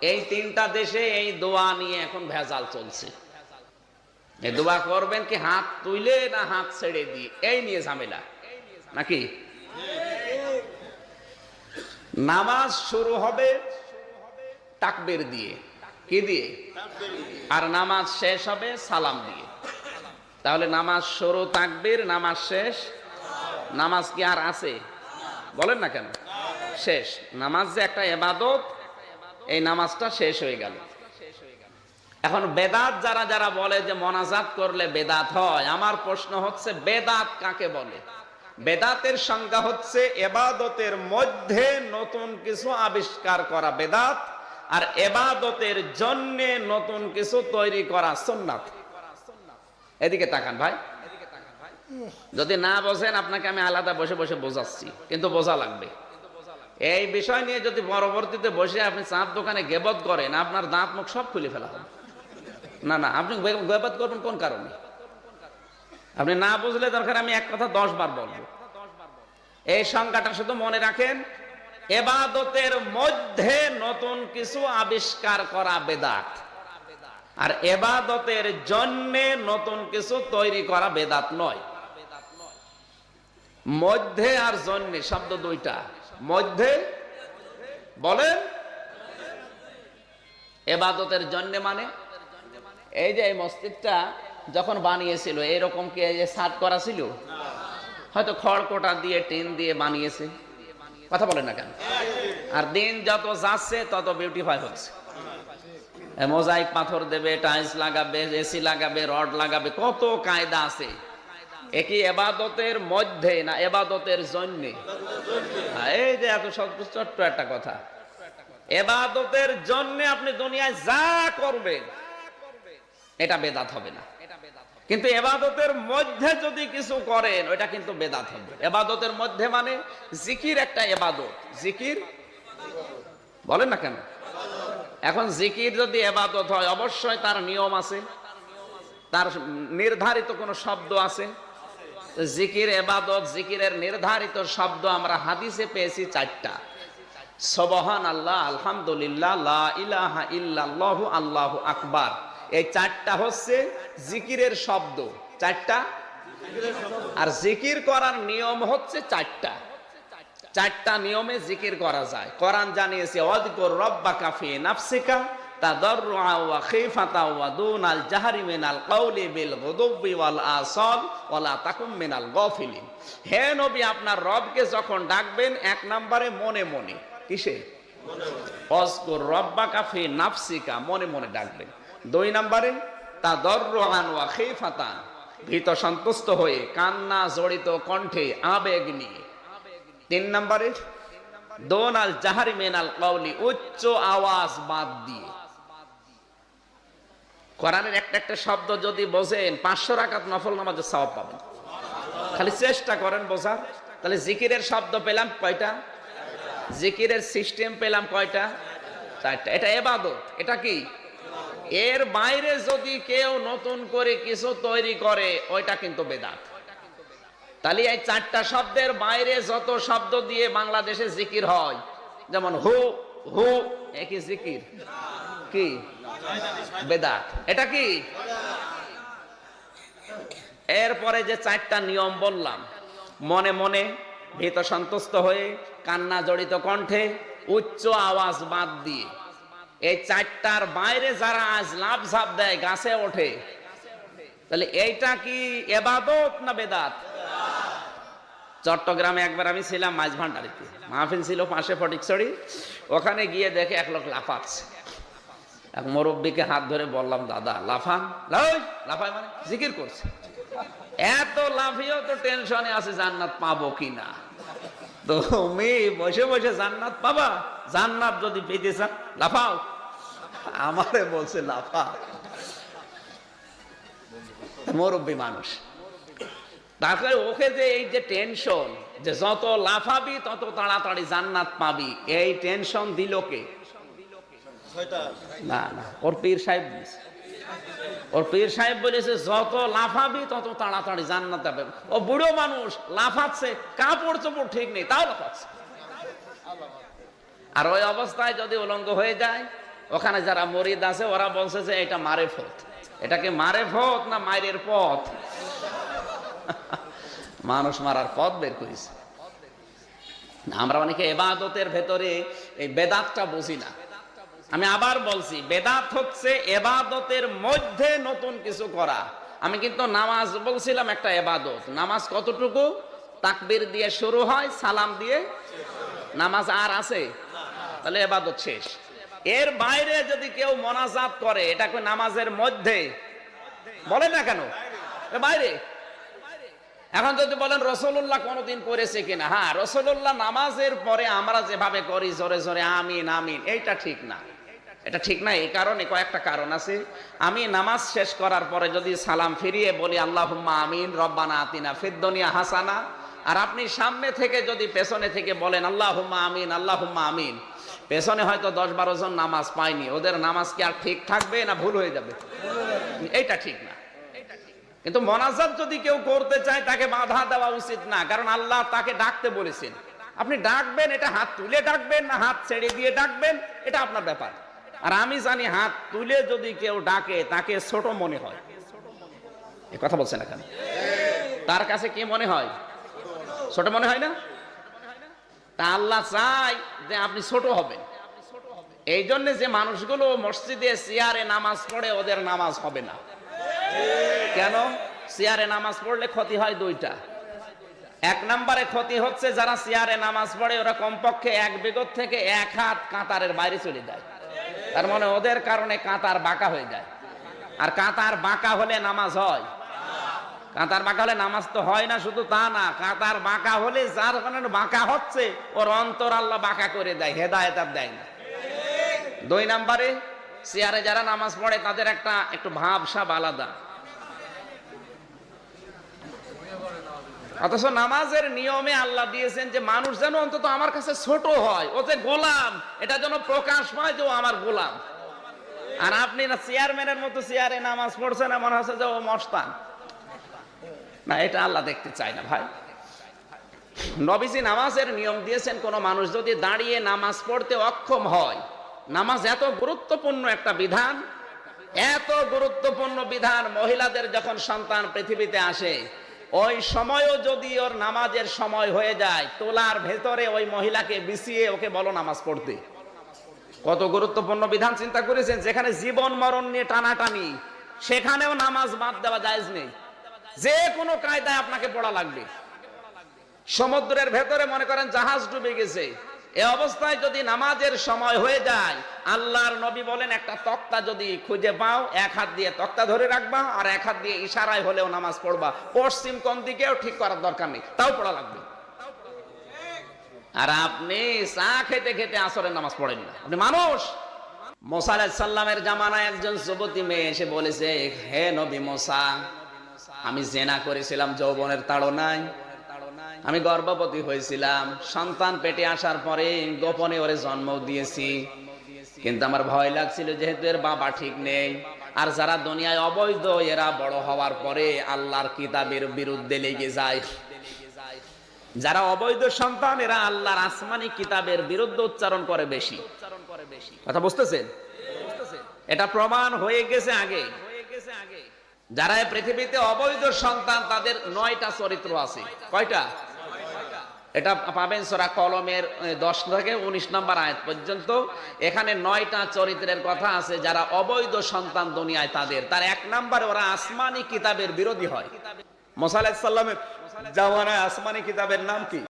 এই তিনটা দেশে এই দোয়া নিয়ে এখন ভেজাল চলছে। এই দোয়া করবেন কি হাত তুইলে না হাত ছেড়ে দিয়ে? এই নিয়ে ঝামেলা। নাকি? নামাজ শুরু হবে তাকবীর দিয়ে। কি দিয়ে? আর নামাজ শেষ হবে সালাম দিয়ে। তাহলে নামাজ শুরু তাকবীর, নামাজ শেষ। নামাজ কি আর আছে? বলেন না কেন? শেষ। নামাজ যে একটা এবাদত এই নামাজটা শেষ হয়ে গেল। এখন বেদাত যারা যারা বলে যে মনাজাত করলে বেদাত হয়, আমার প্রশ্ন হচ্ছে বেদাত কাকে বলে? বেদাতের সংজ্ঞা হচ্ছে এবাদতের মধ্যে নতুন কিছু আবিষ্কার করা বেদাত আর এবাদতের জন্য নতুন কিছু তৈরি করা সুন্নাত। এদিকে তাকান ভাই। যদি না বোঝেন, আপনাকে আমি আলাদা বসে বসে বোঝাচ্ছি, কিন্তু বোঝা লাগবে। এই বিষয় নিয়ে যদি পরবর্তীতে বসে আপনি চাঁদ দোকানে গেবত করেন, আপনার দাঁত মুখ সব খুলে ফেলা হবে। না না, আপনি গেবত করবেন কোন কারণে? আপনি না বুঝলে দরকার, আমি এক কথা দশ বার বলব। এই সংখ্যাটা শুধু মনে রাখেন, এবাদতের মধ্যে নতুন কিছু আবিষ্কার করা বেদাত। আর এবাদতের জন্যে নতুন কিছু তৈরি করা বেদাত নয়। মধ্যে আর জন্যে, শব্দ দুইটা। মধ্যে, বলেন। এবাদতের জন্য মানে? এই যে এই মসজিদটা যখন বানিয়েছিল, এরকম কি সাত করা ছিল? হয়তো খড়কোটা দিয়ে, টিন দিয়ে বানিয়েছে। কথা বলেন না কেন? আর দিন যত যাচ্ছে, তত বিউটিফাই হচ্ছে। মোজাইক পাথর দেবে টাইলস লাগাবে, এসি লাগাবে, রড লাগাবে, কত কায়দা আছে। একই এবাদতের মধ্যে না এবাদতের জন্যে? এই যে এত ছোট্ট একটা কথা। এবাদতের জন্য আপনি দুনিয়ায় যা করবেন, এটা বেদাত হবে না। কিন্তু এবাদতের মধ্যে যদি কিছু করেন, ওটা কিন্তু বেদাত হবে। এবাদতের মধ্যে মানে জিকির একটা এবাদত। জিকির? বলেন না কেন? এখন জিকির যদি এবাদত হয়, অবশ্যই তার নিয়ম আছে। তার নির্ধারিত কোনো শব্দ আছে। জিকির এবাদত, জিকিরের নির্ধারিত শব্দ আমরা হাদিসে পেয়েছি চারটা। সবহান আল্লাহ আলহামদুলিল্লাহ, লা ইলাহা ইল্লাল্লাহু, আল্লাহু আকবার। এই চারটা হচ্ছে জিকিরের শব্দ। চারটা? আর জিকির করার নিয়ম হচ্ছে চারটা। চারটা নিয়মে জিকির করা যায়। কোরআন জানিয়েছে অদকর রব্বা কাফি নাফসিকা। ওয়া ওয়া দুনাল বিল আপনার রবকে যখন ডাকবেন, এক নম্বরে মনে মনে, কিসে? মনে মনে ডাকবেন। দুই নম্বরে ওয়া ভীত সন্তুষ্ট হয়ে, কান্না জড়িত কণ্ঠে আবেগ নিয়ে। তিন নম্বরে, দোনাল জাহারি মেনাল কাউলি উচ্চ আওয়াজ বাদ দিয়ে। কোরআনের একটা একটা শব্দ যদি বোঝেন, পাঁচশো রাকাত নফল নামাজের সওয়াব পাবেন। খালি চেষ্টা করেন বোঝার। তাহলে জিকিরের শব্দ পেলাম কয়টা? জিকিরের সিস্টেম পেলাম কয়টা? চারটা। এটা এবাদত। এটা কি? এর বাইরে যদি কেউ নতুন করে কিছু তৈরি করে, ওইটা কিন্তু বেদাত। তাহলে এই চারটা শব্দের বাইরে যত শব্দ দিয়ে বাংলাদেশে জিকির হয়, যেমন হু হু, একই জিকির। কি? বেদাত। এটা কি? এরপরে যে চারটা নিয়ম বললাম, মনে মনে ভীত সন্তুষ্ট হয়ে কান্না জড়িত কণ্ঠে উচ্চ আওয়াজ বাদ দিয়ে এই চারটার বাইরে যারা আজ লাভ ঝাপ দেয়, গাছে ওঠে, তাহলে এইটা কি এবাদত না বেদাত? চট্টগ্রামে একবার আমি ছিলাম মাছ ভান্ডারিতে। মাহফিল ছিল পাশে ফটিকছড়ি। ওখানে গিয়ে দেখে এক লোক লাফাচ্ছে। এক মুরব্বীকে হাত ধরে বললাম, দাদা, লাফান। লাফাই? মানে? জিকির করছে। এত লাফিয়েও তো টেনশনে আছে, জান্নাত পাবো কিনা তুমি বসে বসে জান্নাত পাবা। জান্নাত যদি পেতে চান লাফাও। আমারে বলছে লাফা। মুরব্বী মানুষ। তারপরে ওকে যে এই যে টেনশন, যে যত লাফাবি তত তাড়াতাড়ি জান্নাত পাবি, এই টেনশন দিল কে? না না, ওর পীর সাহেব দিয়েছে। ওর পীর সাহেব বলেছে, যত লাফাবি, তত তাড়াতাড়ি জান্নাত পাবে ও বুড়ো মানুষ, লাফাচ্ছে কাপড় চোপড় ঠিক নেই, তাও লাফাচ্ছে। আর ওই অবস্থায় যদি উলঙ্গ হয়ে যায়, ওখানে যারা মরিদ আছে, ওরা বলছে যে, এটা মারে ফত। এটাকে মারে ফত না মায়ের পথ? মানুষ মারার পথ বের করেছে। আমরা অনেকে এবাদতের ভেতরে এই বেদাতটা বুঝি না। আমি আবার বলছি, বেদাত হচ্ছে এবাদতের মধ্যে নতুন কিছু করা। আমি কিন্তু নামাজ বলছিলাম একটা এবাদত। নামাজ কতটুকু? তাকবীর দিয়ে শুরু হয়, সালাম দিয়ে নামাজ আর আছে? তাহলে এবাদত শেষ। এর বাইরে যদি কেউ মনাজাত করে, এটা কি নামাজের মধ্যে? বলেন না কেন? বাইরে। এখন যদি বলেন রসুল্লাহ কোনোদিন করেছে কিনা? হ্যাঁ রসুল্লাহ নামাজের পরে আমরা যেভাবে করি, জোরে জোরে আমিন আমিন, এইটা ঠিক না। এটা ঠিক না, এই কারণে কয়েকটা কারণ আছে। আমি নামাজ শেষ করার পরে যদি সালাম ফিরিয়ে বলি আল্লাহ আমিন, রব্বানা আতিনা ফিদ্দনিয়া হাসানা। আর আপনি সামনে থেকে যদি পেছনে থেকে বলেন আল্লাহ আমিন আল্লাহ আমিন। পেছনে হয়তো দশ বারো জন নামাজ পায়নি, ওদের নামাজ কি আর ঠিক থাকবে না ভুল হয়ে যাবে? এইটা ঠিক না। কিন্তু মনাজাত যদি কেউ করতে চায়, তাকে বাধা দেওয়া উচিত না, কারণ আল্লাহ তাকে ডাকতে বলেছেন। আপনি ডাকবেন, এটা হাত তুলে ডাকবেন না হাত ছেড়ে দিয়ে ডাকবেন, এটা আপনার ব্যাপার। আর আমি জানি হাত তুলে যদি কেউ ডাকে, তাকে ছোট মনে হয়। কথা বলছেন এখানে। তার কাছে কি মনে হয়? ছোট মনে হয় না? তা আল্লাহ চাই যে আপনি ছোট হবেন। এই জন্য যে মানুষগুলো মসজিদে চেয়ারে নামাজ পড়ে, ওদের নামাজ হবে না। কেন? চেয়ারে নামাজ পড়লে ক্ষতি হয় দুইটা। এক নম্বরে ক্ষতি হচ্ছে যারা চেয়ারে নামাজ পড়ে, ওরা কমপক্ষে এক বিগত থেকে এক হাত কাতারের বাইরে চলে যায়। তার মানে ওদের কারণে কাতার বাঁকা হয়ে যায়। আর কাতার বাঁকা হলে নামাজ হয়। কাতার বাঁকা হলে নামাজ তো হয় না, শুধু তা না, কাতার বাঁকা হলে যার কারণে বাঁকা হচ্ছে, ওর অন্তর আল্লাহ বাঁকা করে দেয়, হেদায়ত আর দেয় না। দুই নম্বরে চেয়ারে যারা নামাজ পড়ে, তাদের একটা, একটু ভাবসাব আলাদা। অথচ নামাজের নিয়মে আল্লাহ দিয়েছেন যে মানুষ যেন অন্তত আমার কাছে ছোট হয়, ও যে গোলাম, এটা যেন প্রকাশ পায় যে ও আমার গোলাম। আর আপনি না চেয়ারম্যানের মতো চেয়ারে নামাজ পড়ছেন মনে হচ্ছে যে ও মস্তান। না, এটা আল্লাহ দেখতে চায় না ভাই। নবীজি নামাজের নিয়ম দিয়েছেন, কোন মানুষ যদি দাঁড়িয়ে নামাজ পড়তে অক্ষম হয়, নামাজ এত গুরুত্বপূর্ণ একটা বিধান, এত গুরুত্বপূর্ণ বিধান, মহিলাদের যখন সন্তান পৃথিবীতে আসে ওই সময়ও যদি ওর নামাজের সময় হয়ে যায়, তোলার ভেতরে ওই মহিলাকে বিছিয়ে ওকে বলো নামাজ পড়তে। কত গুরুত্বপূর্ণ বিধান চিন্তা করেছেন, যেখানে জীবন, মরণ নিয়ে টানাটানি, সেখানেও নামাজ বাদ দেওয়া যায় নেই। যে কোনো কায়দায় আপনাকে পড়া লাগবে। সমুদ্রের ভেতরে মনে করেন জাহাজ ডুবে গেছে। এ অবস্থায় যদি নামাজের সময় হয়ে যায়, আল্লাহর নবী বলেন, একটা তক্তা যদি খুঁজে পাও, এক হাত দিয়ে তক্তা ধরে রাখবা আর এক হাত দিয়ে ইশারায় হলেও নামাজ পড়বা। পশ্চিম কোন দিকেও ঠিক করার দরকার নেই, তাও পড়া লাগবে। আর আপনি চা খেতে খেতে আসরের নামাজ পড়েন না। আপনি মানুষ। মোসা সাল্লামের জামানায় একজন যুবতী মেয়ে এসে বলেছে, হে নবী মোসা, আমি জেনা করেছিলাম যৌবনের তাড়নায়। আমি গর্ভবতী হয়েছিলাম। সন্তান পেটে আসার পরে গোপনে ওরে জন্ম দিয়েছি। কিন্তু আমার ভয় লাগছিল যেহেতু এর বাবা ঠিক নেই। আর যারা দুনিয়ায় অবৈধ, এরা বড় হওয়ার পরে আল্লাহর কিতাবের বিরুদ্ধে লেগে যায়। যারা অবৈধ সন্তান, এরা আল্লাহর আসমানি কিতাবের বিরুদ্ধে উচ্চারণ করে বেশি। কথা বুঝতেছেন? এটা প্রমাণ হয়ে গেছে আগে। যারা পৃথিবীতে অবৈধ সন্তান, তাদের নয়টা চরিত্র আছে। কয়টা? এটা পাবেন সোরা কলমের দশ থেকে উনিশ নম্বর আয়াত পর্যন্ত। এখানে নয়টা চরিত্রের কথা আছে যারা অবৈধ সন্তান দুনিয়ায় তাদের। তার এক নম্বরে ওরা আসমানি কিতাবের বিরোধী হয়। মোসা আলাহিসাল্লামের জামানায় আসমানি কিতাবের নাম কি?